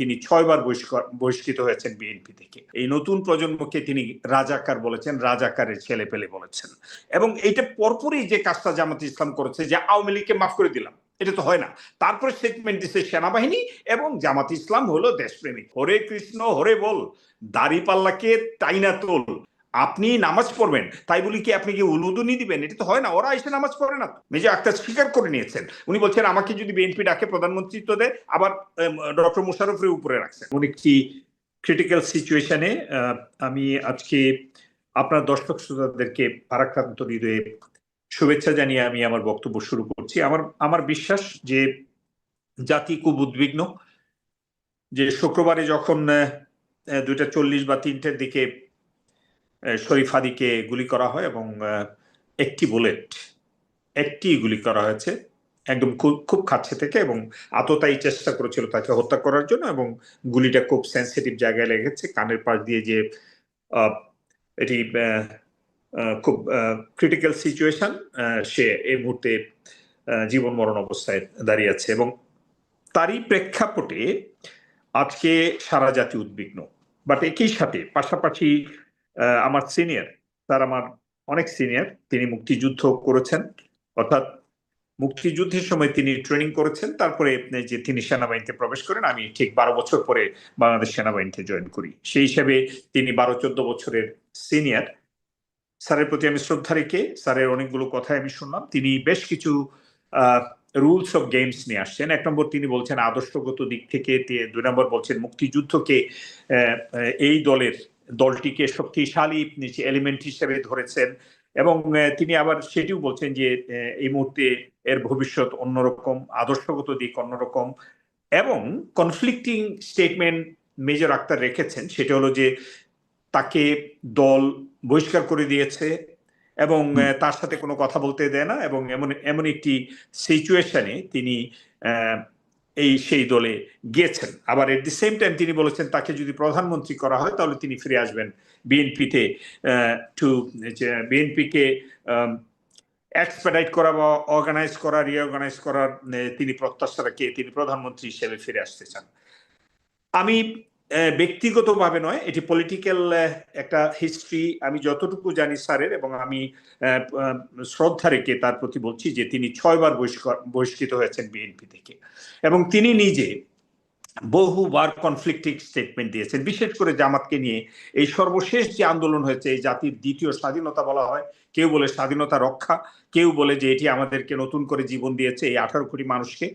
তিনি ছয়বার বহিষ্কৃত হয়েছেন বিএনপি থেকে। এই নতুন প্রজন্মকে তিনি রাজাকার বলেছেন, রাজাকারের ছেলে পেলে বলেছেন। এবং এটা পরপরই যে কাজটা জামাত ইসলাম করেছে, যে আওয়ামী লীগকে মাফ করে দিলাম, এটা তো হয় না। তারপরে স্টেটমেন্ট দিচ্ছে সেনাবাহিনী এবং জামাত ইসলাম হলো দেশপ্রেমিক। হরে কৃষ্ণ, হরে বল, দাড়ি পাল্লাকে টাইনা তোল আপনি নামাজ পড়বেন, তাই বলি কি আপনি কি উলুদুনি দিবেন? এটা তো হয় না, ওরা এসে নামাজ পড়ে না। মেজর আক্তার স্বীকার করে নিয়েছেন। উনি বলছেন, আমাকে যদি বিএনপি ডাকে, প্রধানমন্ত্রিত্ব দেয়, আবার ডক্টর মুশারফের উপরে রাখছেন উনি একটি ক্রিটিক্যাল সিচুয়েশনে আমি আজকে আপনার দর্শক শ্রোতাদেরকে ভারাক্রান্ত হৃদয়ে শুভেচ্ছা জানিয়ে আমি আমার বক্তব্য শুরু করছি। আমার আমার বিশ্বাস যে জাতি খুব উদ্বিগ্ন, যে শুক্রবারে যখন দুইটা চল্লিশ বা তিনটের দিকে শরীফ হাদিকে গুলি করা হয় এবং একটি বুলেট, একটি গুলি করা হয়েছে একদম খুব খুব কাছে থেকে এবং আততায়ী চেষ্টা করেছিল তাকে হত্যা করার জন্য এবং গুলিটা খুব সেন্সিটিভ জায়গায় লেগেছে। কানের পাশ দিয়ে যে এটি খুব ক্রিটিক্যাল সিচুয়েশন সে এই মুহূর্তে জীবন মরণ অবস্থায় দাঁড়িয়ে আছে এবং তারই প্রেক্ষাপটে আজকে সারা জাতি উদ্বিগ্ন। বাট একই সাথে পাশাপাশি আমার সিনিয়র তার আমার অনেক সিনিয়র তিনি মুক্তিযুদ্ধ করেছেন। অর্থাৎ মুক্তিযুদ্ধের সময় তিনি ট্রেনিং করেছেন, তারপরে যে তিনি সেনাবাহিনীতে প্রবেশ করেন, আমি ঠিক বারো বছর পরে বাংলাদেশ সেনাবাহিনীতে জয়েন করি। সেই হিসাবে তিনি বারো চোদ্দ বছরের সিনিয়র স্যারের প্রতি আমি শ্রদ্ধা রেখে স্যারের অনেকগুলো কথাই আমি শুনলাম। তিনি বেশ কিছু রুলস অফ গেমস নিয়ে আসছেন। এক নম্বর তিনি বলছেন আদর্শগত দিক থেকে দুই নম্বর বলছেন মুক্তিযুদ্ধকে এই দলের দলটিকে শক্তিশালী এলিমেন্ট হিসেবে ধরেছেন এবং তিনি আবার সেটিও বলছেন যে এই মুহূর্তে এর ভবিষ্যৎ অন্যরকম আদর্শগত দিক অন্যরকম এবং কনফ্লিক্টিং স্টেটমেন্ট মেজর আক্তার রেখেছেন সেটা হলো যে তাকে দল বহিষ্কার করে দিয়েছে এবং তার সাথে কোনো কথা বলতে দেয় না এবং এমন এমন একটি সিচুয়েশনে তিনি আহ, এই সেই দলে গিয়েছেন আবার এট দি সেম টাইম তিনি বলেছেন, তাকে যদি প্রধানমন্ত্রী করা হয়, তাহলে তিনি ফিরে আসবেন বিএনপিতে টু বিএনপিকে এক্সপেডাইট করা বা অর্গানাইজ করা রিঅর্গানাইজ করার তিনি প্রত্যাশা রাখিয়ে তিনি প্রধানমন্ত্রী হিসেবে ফিরে আসতে চান। আমি ব্যক্তিগতভাবে নয়, এটি পলিটিক্যাল একটা হিস্ট্রি আমি যতটুকু জানি স্যারের এবং আমি শ্রদ্ধা রেখে তার প্রতি বলছি যে তিনি ছয়বার বহিষ্কৃত হয়েছেন বিএনপি থেকে। এবং তিনি নিজে বহুবার কনফ্লিক্টিং স্টেটমেন্ট দিয়েছেন, বিশেষ করে জামাতকে নিয়ে। এই সর্বশেষ যে আন্দোলন হয়েছে, এই জাতির দ্বিতীয় স্বাধীনতা বলা হয়, কেউ বলে স্বাধীনতা রক্ষা, কেউ বলে যে এটি আমাদেরকে নতুন করে জীবন দিয়েছে এই আঠারো কোটি মানুষকে।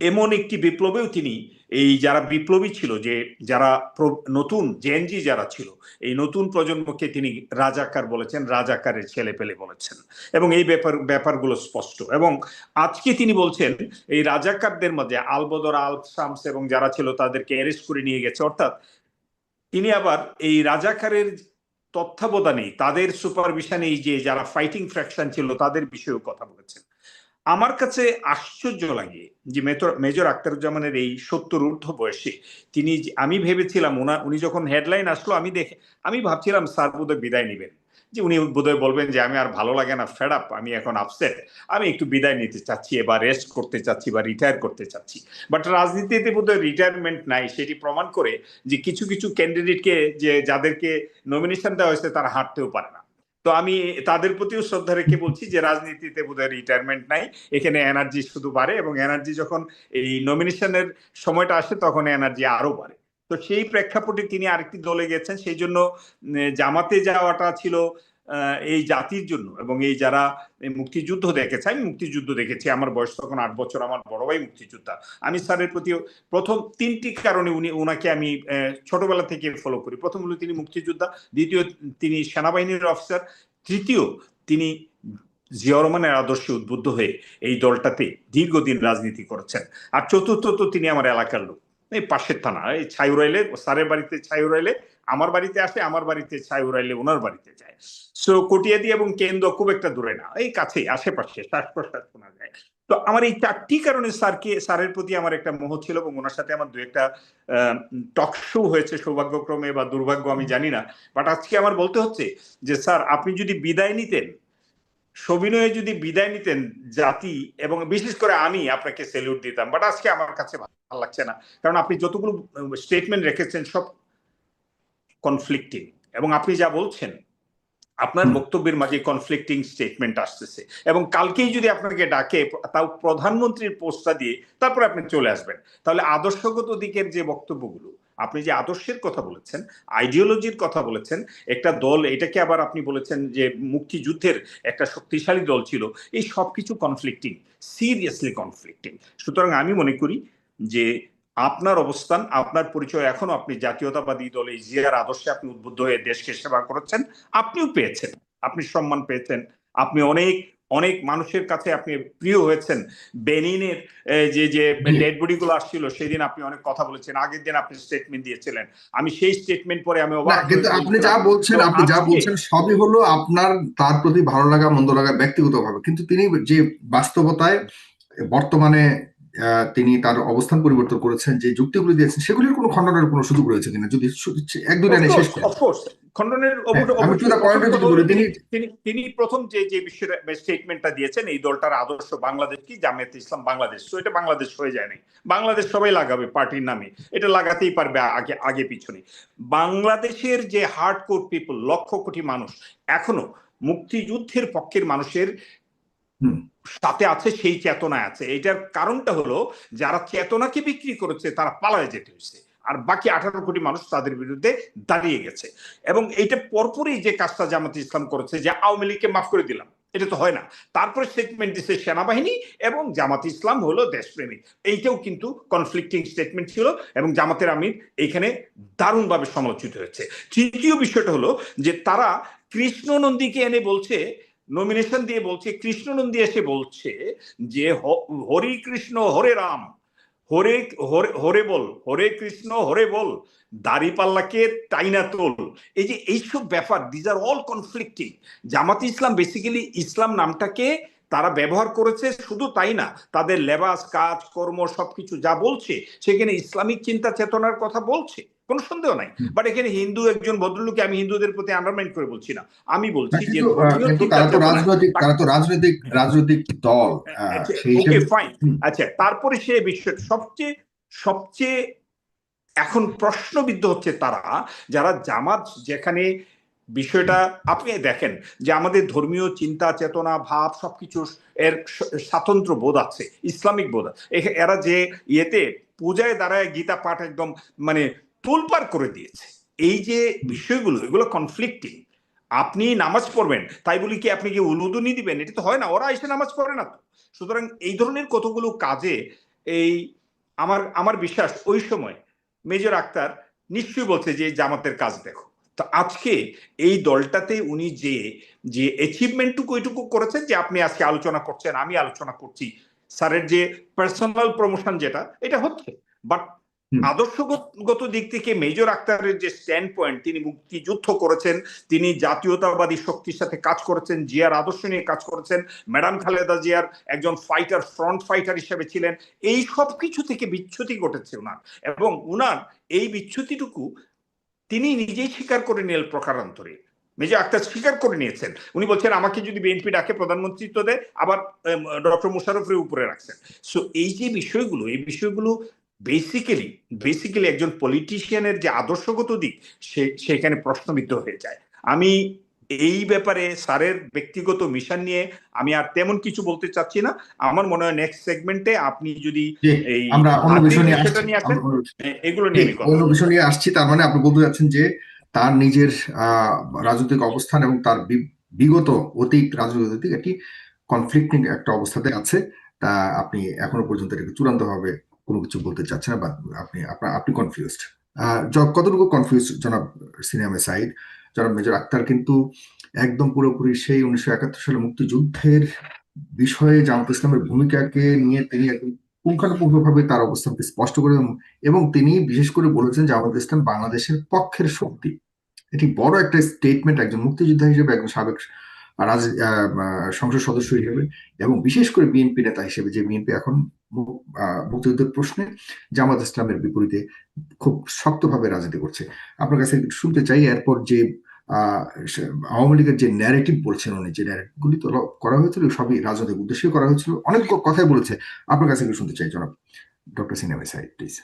এমন একটি বিপ্লবেও তিনি এই যারা বিপ্লবী ছিল, যে যারা নতুন জেএনজি যারা ছিল, এই নতুন প্রজন্মকে তিনি রাজাকার বলেছেন, রাজাকারের ছেলে পেলে বলেছেন। এবং এই ব্যাপার, ব্যাপারগুলো স্পষ্ট। এবং আজকে তিনি বলছেন, এই রাজাকারদের মধ্যে আলবদর আল শামস এবং যারা ছিল তাদেরকে অ্যারেস্ট করে নিয়ে গেছে। অর্থাৎ তিনি আবার এই রাজাকারের তত্ত্বাবধানে তাদের সুপারভিশনে এই যে যারা ফাইটিং ফ্র্যাকশন ছিল, তাদের বিষয়েও কথা বলেছেন। আমার কাছে আশ্চর্য লাগে যে মেজর আখতারুজ্জামানের এই সত্তর ঊর্ধ্ব বয়সে তিনি আমি ভেবেছিলাম ওনা উনি যখন হেডলাইন আসলো, আমি দেখে আমি ভাবছিলাম স্যার বোধহয় বিদায় নেবেন। যে উনি বোধহয় বলবেন যে, আমি আর ভালো লাগে না ফেড আপ আমি এখন আপসেট আমি একটু বিদায় নিতে চাচ্ছি এবার রেস্ট করতে চাচ্ছি বা রিটায়ার করতে চাচ্ছি। বাট রাজনীতিতে বোধহয় রিটায়ারমেন্ট নাই, সেটি প্রমাণ করে যে কিছু কিছু ক্যান্ডিডেটকে যে যাদেরকে নমিনেশন দেওয়া হয়েছে, তারা হাঁটতেও পারে না। তো আমি তাদের প্রতিও শ্রদ্ধা রেখে বলছি যে রাজনীতিতে বোধহয় রিটায়ারমেন্ট নাই। এখানে এনার্জি শুধু বাড়ে এবং এনার্জি যখন এই নমিনেশনের সময়টা আসে তখন এনার্জি আরও বাড়ে। তো সেই প্রেক্ষাপটে তিনি আরেকটি দলে গেছেন। সেই জন্য জামাতে যাওয়াটা ছিল এই জাতির জন্য এবং এই যারা মুক্তিযুদ্ধ দেখেছে, আমি মুক্তিযুদ্ধ দেখেছি, আমার বয়স তখন আট বছর, আমার বড় ভাই মুক্তিযোদ্ধা। আমি স্যারের প্রতি প্রথম তিনটি কারণে উনি ওনাকে আমি ছোটবেলা থেকে ফলো করি। প্রথম হলো তিনি মুক্তিযোদ্ধা, দ্বিতীয় তিনি সেনাবাহিনীর অফিসার তৃতীয় তিনি জিয়া রহমানের আদর্শে উদ্বুদ্ধ হয়ে এই দলটাতে দীর্ঘদিন রাজনীতি করেছেন। আর চতুর্থ তো তিনি আমার এলাকার লোক। এই পাশের থানা, এই ছাইউরাইলে, স্যারের বাড়িতে ছাইউরাইলে আমার বাড়িতে আসে, আমার বাড়িতে ছাইউরাইলে ওনার বাড়িতে যায়। সো কটিয়াদি এবং কেন্দ্র খুব একটা দূরে না, এই কাছেই, আশেপাশে শ্বাস প্রশ্বাস শোনা যায়। তো আমার এই চারটি কারণে স্যারকে, স্যারের প্রতি আমার একটা মোহ ছিল এবং ওনার সাথে আমার দু একটা টক শো হয়েছে সৌভাগ্যক্রমে বা দুর্ভাগ্য আমি জানি না। বাট আজকে আমার বলতে হচ্ছে যে, স্যার, আপনি যদি বিদায় নিতেন, সবিনয়ে যদি বিদায় নিতেন জাতি এবং বিশেষ করে আমি আপনাকে সেলিউট দিতাম। বাট আজকে আমার কাছে ভালো লাগছে না। কারণ আপনি যতগুলো স্টেটমেন্ট রেখেছেন, সব কনফ্লিক্টিং এবং আপনি যা বলছেন আপনার বক্তব্যের মাঝে কনফ্লিক্টিং স্টেটমেন্ট আসতেছে। এবং কালকেই যদি আপনাকে ডাকে তাও প্রধানমন্ত্রীর পোস্টটা দিয়ে তারপরে আপনি চলে আসবেন। তাহলে আদর্শগত দিকের যে বক্তব্যগুলো আপনি যে আদর্শের কথা বলেছেন আইডিওলজির কথা বলেছেন একটা দল এটাকে আবার আপনি বলেছেন যে মুক্তিযুদ্ধের একটা শক্তিশালী দল ছিল এই সব কিছু কনফ্লিক্টিং সিরিয়াসলি কনফ্লিক্টিং সুতরাং আমি মনে করি যে আপনার অবস্থান আপনার পরিচয় এখনও আপনি জাতীয়তাবাদী দল জিয়ার আদর্শে আপনি উদ্বুদ্ধ হয়ে দেশকে সেবা করেছেন আপনিও পেয়েছেন আপনি সম্মান পেয়েছেন আপনি অনেক অনেক মানুষের কাছে আপনি প্রিয় হয়েছেন। বেনিনের যে যে ডেড বডি গুলো আসছিল সেই দিন আপনি অনেক কথা বলেছেন আগের দিন আপনি স্টেটমেন্ট দিয়েছিলেন। আমি সেই স্টেটমেন্ট পরে আমি অবাক কিন্তু আপনি যা বলছেন আপনি যা বলছেন সবই হলো আপনার তার প্রতি ভালো লাগা মন্দ লাগা ব্যক্তিগতভাবে। কিন্তু তিনি যে বাস্তবতায় বর্তমানে তিনি তার অবস্থান পরিবর্তন করেছেন যে যুক্তিগুলি দিয়েছেন সেগুলির কোনো খণ্ডনের কোনো সুযোগ রয়েছে কিনা? যদি এক দুই লাইনে শেষ করেন খণ্ডনের অবশ্য- হ্যাঁ, তিনি- প্রথম যে যে বিষয়টা স্টেটমেন্টটা দিয়েছেন এই দলটার আদর্শ বাংলাদেশ কি? জামায়াতে ইসলাম বাংলাদেশ। তো এটা বাংলাদেশ হয়ে যায় নাই। বাংলাদেশ সবাই লাগাবে পার্টির নামে। এটা লাগাতেই পারবে আগে আগে পিছনে। বাংলাদেশের যে hard core people lakh crore মানুষ এখনও মুক্তিযুদ্ধের পক্ষের মানুষের। সাথে আছে সেই চেতনায় আছে। এটার কারণটা হলো, যারা চেতনাকে বিক্রি করেছে, তারা পালায় যেতে হয়েছে। আর বাকি আঠারো কোটি মানুষ তাদের বিরুদ্ধে দাঁড়িয়ে গেছে। এবং এইটা পরপরই যে কাজটা জামাত ইসলাম করেছে, যে আওয়ামী লীগকে মাফ করে দিলাম, এটা তো হয় না। তারপরে স্টেটমেন্ট দিচ্ছে সেনাবাহিনী এবং জামাত ইসলাম হলো দেশপ্রেমিক। এইটাও কিন্তু কনফ্লিক্টিং স্টেটমেন্ট ছিল এবং জামাতের আমির এইখানে দারুণভাবে সমালোচিত হয়েছে। তৃতীয় বিষয়টা হলো যে তারা কৃষ্ণ নন্দীকে এনে বলছে নমিনেশন দিয়ে বলছে, কৃষ্ণনন্দী এসে বলছে যে হরি কৃষ্ণ, হরে রাম, হরে, হরে- বল, হরে কৃষ্ণ, হরে বল দাড়ি পাল্লাকে টাইনা তোল। এই যে এইসব ব্যাপার these are all conflicting Jamaat Islam basically Islam নামটাকে তারা ব্যবহার করেছে শুধু তাই না, তাদের লেবাস কাজ কর্ম সবকিছু যা বলছে, সেখানে ইসলামিক চিন্তা চেতনার কথা বলছে। কোনো সন্দেহ নাই। বাট এখানে হিন্দু একজন ভদ্রলোকে আমি হিন্দুদের প্রতি আন্ডারমাইন করে বলছি না। আমি বলছি যে ধর্মীয় কিন্তু চিন্তা তারা তো রাজনৈতিক তারা তো রাজনৈতিক রাজনৈতিক দল আহ, আচ্ছা, সেই ওকে ফাইন আচ্ছা তারপরে সে বিষয় সবচেয়ে সবচেয়ে এখন প্রশ্নবিদ্ধ হচ্ছে তারা যারা জামাত যেখানে বিষয়টা আপনি দেখেন যে আমাদের ধর্মীয় চিন্তা চেতনা ভাব সবকিছু এর স্বাতন্ত্র বোধ আছে ইসলামিক বোধ। এরা যে ইয়েতে পূজায় দাঁড়ায় গীতা পাঠ একদম মানে তোলপার করে দিয়েছে। এই যে বিষয়গুলো, এগুলো কনফ্লিক্টিং আপনি নামাজ পড়বেন, তাই বলি কি আপনি কি উলুদুনি দিবেন? এটা তো হয় না, ওরা এসে নামাজ পড়ে না তো। সুতরাং এই ধরনের কতগুলো কাজে এই আমার আমার বিশ্বাস ওই সময় মেজর আক্তার নিশ্চয়ই বলছে যে, জামাতের কাজ দেখো। তো আজকে এই দলটাতে উনি যে যে অ্যাচিভমেন্টটুকু ওইটুকু করেছেন যে, আপনি আজকে আলোচনা করছেন, আমি আলোচনা করছি, স্যারের যে পার্সোনাল প্রমোশন যেটা, এটা হচ্ছে। বাট। আদর্শগত দিক থেকে মেজর আক্তারের যে স্ট্যান্ড পয়েন্ট তিনি মুক্তিযুদ্ধ করেছেন, তিনি জাতীয়তাবাদী শক্তির সাথে কাজ করেছেন, জিয়ার আদর্শ নিয়ে কাজ করেছেন ম্যাডাম খালেদা জিয়ার একজন ফাইটার ফ্রন্ট ফাইটার হিসেবে ছিলেন, এই সব কিছু থেকে বিচ্যুতি ঘটেছে ওনার এবং উনার এই বিচ্যুতিটুকু তিনি নিজেই স্বীকার করে নিলেন প্রকারান্তরে। মেজর আক্তার স্বীকার করে নিয়েছেন। উনি বলছেন, আমাকে যদি বিএনপি ডাকে, প্রধানমন্ত্রিত্ব দেয় আবার ডক্টর মুশারফের উপরে রাখছেন। সো এই যে বিষয়গুলো, এই বিষয়গুলো বেসিক্যালি বেসিক্যালি একজন পলিটিশিয়ানের যে আদর্শগত দিক সে সেখানে প্রশ্নবিদ্ধ হয়ে যায়। আমি এই ব্যাপারে স্যারের ব্যক্তিগত মিশন নিয়ে আমি আর তেমন কিছু বলতে চাচ্ছি না। আমার মনে হয় নেক্সট সেগমেন্টে আপনি যদি এই আমরা অন্য বিষয় নিয়ে আসেন এগুলো নিয়ে অন্য বিষয় নিয়ে আসছি। তার মানে আপনি বলতে যাচ্ছেন যে তার নিজের আহ, রাজনৈতিক অবস্থান এবং তার বিগত অতীত রাজনৈতিক একটি কনফ্লিক্টিং একটা অবস্থাতে আছে। তা আপনি এখনও পর্যন্ত এটাকে চূড়ান্ত ভাবে কোনো কিছু বলতে চাচ্ছেন না বা আপনি আপনার আপনি কনফিউজড কতটুকু কনফিউজ জনাব সিনেমা সাইড জনাব মেজর আক্তার, কিন্তু একদম পুরোপুরি সেই উনিশশো একাত্তর সালে মুক্তিযুদ্ধের বিষয়ে জামাত ইসলামের ভূমিকাকে নিয়ে তিনি একদম পুঙ্খানুপুঙ্খভাবে তার অবস্থানকে স্পষ্ট করে এবং তিনি বিশেষ করে বলেছেন আমাদের ইসলাম বাংলাদেশের পক্ষের শক্তি। এটি বড় একটা স্টেটমেন্ট একজন মুক্তিযোদ্ধা হিসেবে, একজন সাবেক রাজ সংসদ সদস্য হিসেবে এবং বিশেষ করে বিএনপি নেতা হিসেবে, যে বিএনপি এখন মুক্তিযুদ্ধের প্রশ্নে জামাত ইসলামের বিপরীতে খুব শক্তভাবে রাজনীতি করছে। আপনার কাছে শুনতে চাই এরপর যে আহ, আওয়ামী লীগের যে ন্যারেটিভ বলছেন উনি যে ন্যারেটিভগুলি তো করা হয়েছিল সবই রাজনৈতিক উদ্দেশ্যে করা হয়েছিল অনেক কথাই বলেছে। আপনার কাছে শুনতে চাই জনাব ডক্টর সিনেমা সাহেব প্লিজ